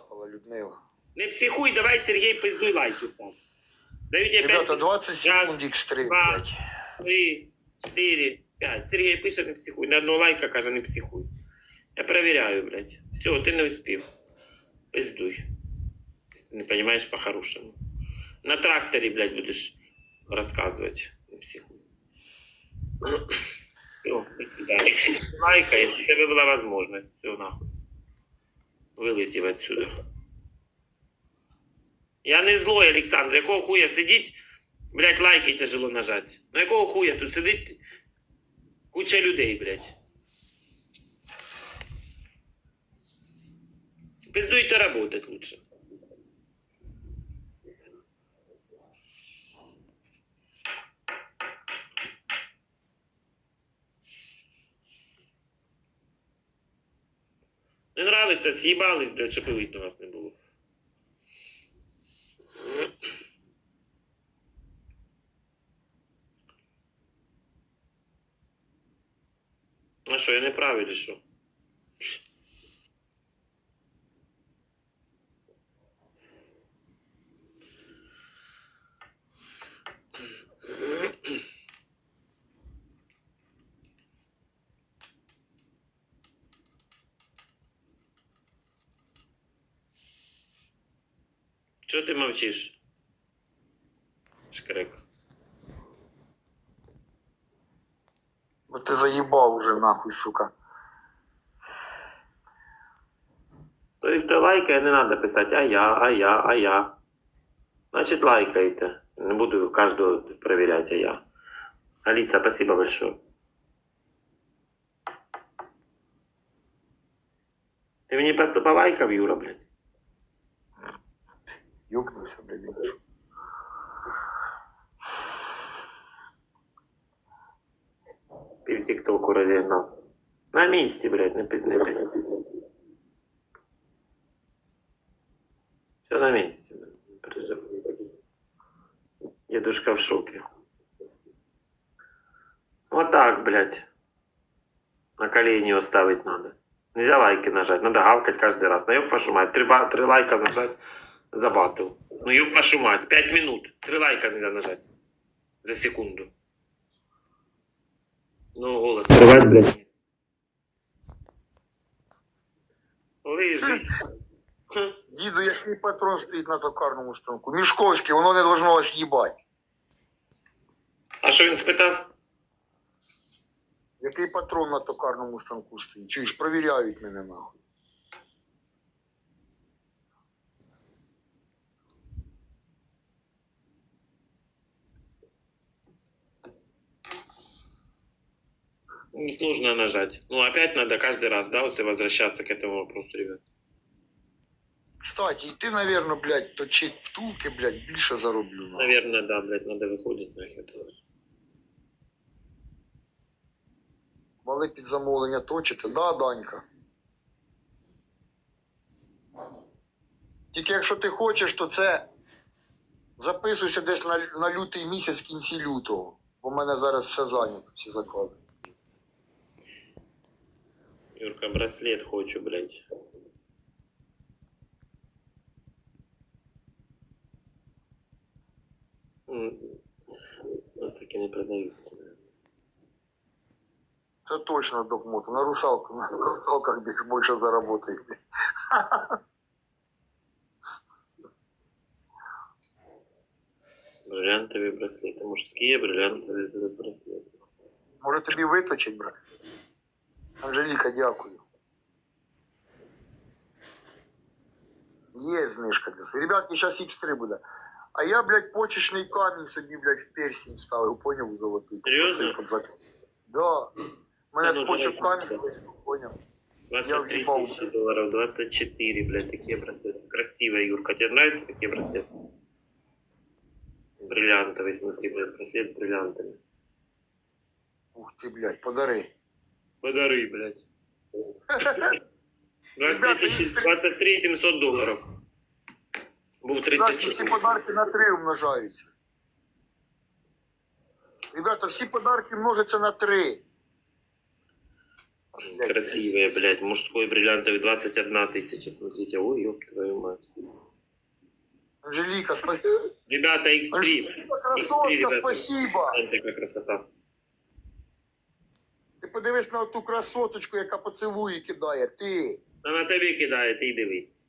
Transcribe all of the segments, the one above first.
капала, Людмила. Не психуй, давай, Сергей, пиздуй лайки. Даю тебе Ребята, 5 20 секунд X3, два. блядь. три, чотири, п'ять. Сергій пише не психуй. На одного лайка каже не психуй. Я перевіряю, блядь. Все, ти не успів. Пиздуй. Ти не розумієш по-хорошому. На тракторі, блядь, будеш розказувати. Не психуй. Все, до свидания. Лайкай, у тебе була можливість. Все, нахуй. Вилетів отсюда. Я не злой, Олександр. Якого хуя сидіть? Блять, лайки тяжело нажать. Ну якого хуя тут сидить куча людей, блять. Пиздуйте работать лучше. Не нравится, з'їбались, блядь, щоб видно вас не було. А що, я не правий що? Чого ти мовчиш? Шкрик. Бо ти заїбав уже нахуй, сука. Той, хто лайкає, не треба писати а я, а я, а я. Значить, лайкайте. Не буду кожного проверять, а я. Алиса, спасибо большое. Ты мне по- полайкав, Юра, блядь? Ёбнувся, блядь. я пишу. Пів тіктоку розігнав. На місці, блядь, не під не під. Все на місці, блядь. не переживай. Дедушка в шоке. Вот так, блядь. На колени его ставить надо. Нельзя лайки нажать, надо гавкать каждый раз. Ну ёб вашу мать, три, ба- три лайка нажать За. Ну ёб вашу мать, пять минут. Три лайка нельзя нажать. За секунду. Ну, голос. Срывать, блядь. Лижи. Діду, який патрон стоїть на токарному станку? Мішковський, воно не должно вас їбати. А що він спитав? Який патрон на токарному станку стоїть? Чуєш, провіряють мене нахуй. Не нужно нажать. Ну, опять надо каждый раз, да, вот возвращаться к этому вопросу, ребят. Кстати, і ти, наверное, блядь, точить втулки, блядь, більше зароблю. нахуй. Наверное, да, блядь, надо выходить нахер. Вали під замовлення точите, да, Данька? Тільки якщо ти хочеш, то це записуйся десь на, на лютий місяць в кінці лютого. Бо в мене зараз все зайнято, всі закази. Юрка, браслет хочу, блядь. М, У нас таки не продаются. блядь. Це точно докмоту. На русалку, на русалках більше, більше заработаю. Бриллиантовые браслеты. Мужские бриллиантовые браслеты. Може тобі виточить, брат? Анжеліка, дякую. Є знижка для своїх. Ребятки, зараз X3 буде. А я, блядь, почечний камінь собі, блядь, в персінь ставив, поняв, золотий. Серйозно? Попросив, щоб зак- Да. У мене Та ну, спочок давай. камінь, вийшов, поняв. 23 въебал. тысячи долларов, 24, блядь, такие браслеты. Красивые, Юрка. Тебе нравятся такие браслеты? Бриллиантовый, смотри, блядь, браслет с бриллиантами. Ух ти, блядь, подари. Подари, блядь. 23 Ребята, тысячи, есть- 23 700 долларов. Был Ребята, всі 34. подарки на три умножаються. Ребята, всі подарки множаться на три. Блядь, Красивые, блядь. Мужской бриллиантовый 21 тысяча. Смотрите. Ой, ёб твою мать. Анжеліка, спасибо. Ребята, X3. Анжеліка, красотка, спасибо. Гляньте, яка красота. Ти подивись на ту красоточку, яка поцілує кидає. Ти. А на тебе кидає, ти дивись.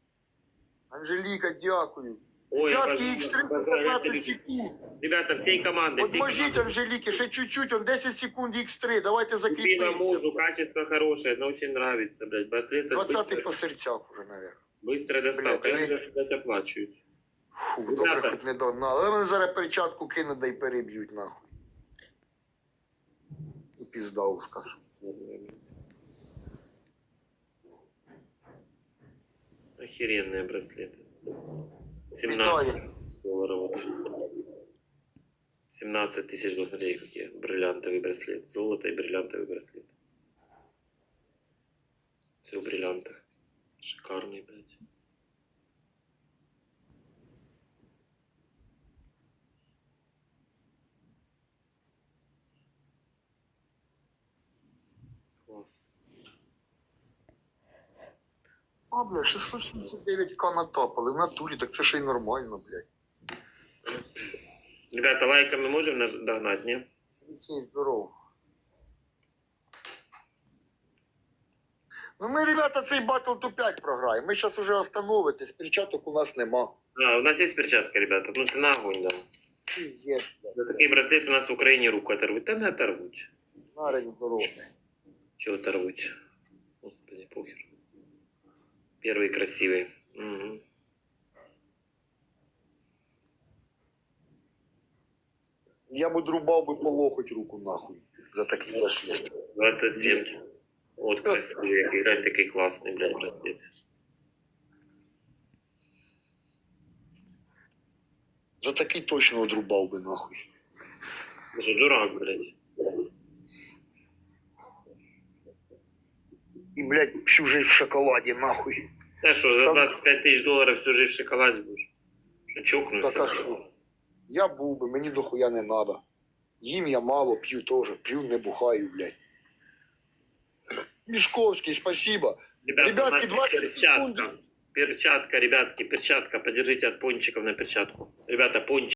Анжеліка, дякую. Ой, Ребятки, обожаю, X3 обожаю, я 15 тебе- секунд. Ребята, всей команды, всей Поможіть команды. Анжеліки, ще чуть-чуть, он 10 секунд X3, давайте Купила закріпимося. музу, качество хорошее, но очень нравится, блядь. Браслет 20 быстро, по серцях уже, наверное. быстрая доставка. Блядь, Я даже, блядь, оплачивают. Фу, Ребята. добре, хоч не до. Але вони зараз перчатку кинуть да й переб'ють нахуй. І пізда ускасу. Охеренные браслеты. Вітаю. 17 долларов вообще. 17 тысяч долларов. Смотри, какие. Бриллиантовый браслет. Золото и бриллиантовый браслет. Все в бриллиантах. Шикарный, блядь. А, бля, 679к натапали в натурі, так це ще й нормально, блядь. Ребята, лайками можем наж- догнать, не? Всім здорово. Ну ми, ребята, цей батл то 5 програємо. Ми зараз уже остановитесь, перчаток у нас нема. А, у нас есть перчатка, ребята. Ну, цена огонь, да. Є, За такий браслет у нас в Україні руку оторвуть. Та не оторвуть. нарень здорово. Чего оторвуть? Господи, похер. Первый красивый. Мгм. Я б рубав би по локоть руку нахуй за такий браслет. 27. Вот красивый. який. Глянь, такий классный, блядь, браслет. За такий точно одрубав би нахуй. Ты же дурак, блядь. І, блядь, всю жизнь в шоколаді нахуй. Та що, за Там- 25 тысяч долларов всю жизнь в шоколаде будешь? Что, чокнуться? Так а що? Я був би, мені дохуя не надо. Їм я мало, п'ю теж, п'ю, не бухаю, блядь. Мішковський, спасибо. Ребята, Ребятки, у нас 20 перчатка. секунд. Перчатка, ребятки, перчатка. Подержите от пончиков на перчатку. Ребята, пончик.